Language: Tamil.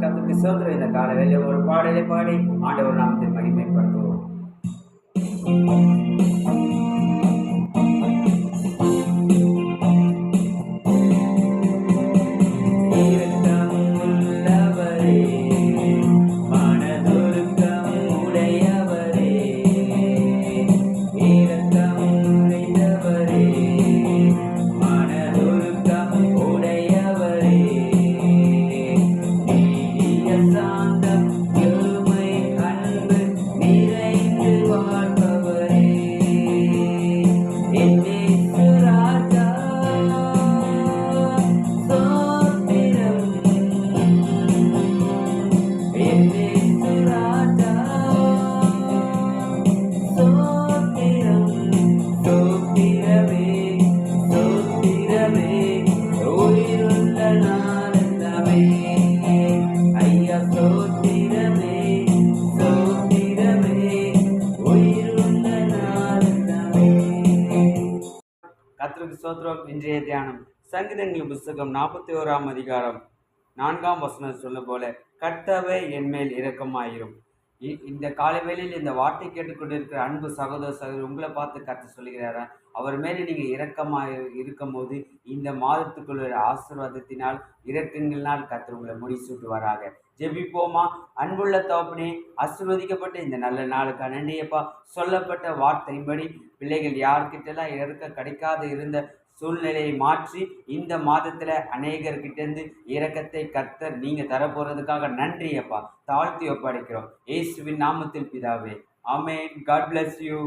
கத்துக்கு சுதந்திரம் இந்த கால வேலையில் ஒரு பாடலை பாடி ஆண்டவர் நாமத்தை மகிமைப்படுத்துவோம். கர்த்தருக்கு ஸ்தோத்திரம். இன்றைய தியானம். சங்கீதங்கள் புஸ்தகம் நாற்பத்தி ஓராம் அதிகாரம். நான்காம் வசனம் சொல்ல போல கர்த்தவை என் மேல் இரக்கமாயிரும். இந்த காலை வேளையில் இந்த வார்த்தை கேட்டுக்கொண்டிருக்கிற அன்பு சகோதர சகோதரி உங்களை பார்த்து கற்று சொல்கிறாரா அவர் மேலே நீங்கள் இரக்கமாக இருக்கும்போது இந்த மாதத்துக்குள்ள ஆசீர்வாதத்தினால் இரக்கங்களினால் கற்று உங்களை முடிசூட்டுவாராக. ஜெபிப்போமா? அன்புள்ள தோப்பனே ஆசீர்வதிக்கப்பட்ட இந்த நல்ல நாளுக்கு நன்றியப்பா. சொல்லப்பட்ட வார்த்தையின்படி பிள்ளைகள் யார்கிட்டலாம் இறக்க கிடைக்காது இருந்த சூழ்நிலையை மாற்றி இந்த மாதத்தில் அநேகர்கிட்டேருந்து இரக்கத்தை கத்தர் நீங்கள் தரப்போகிறதுக்காக நன்றி அப்பா. தாழ்த்தி ஒப்படைக்கிறோம். இயேசுவின் நாமத்தில் பிதாவே. ஆமேன். God bless you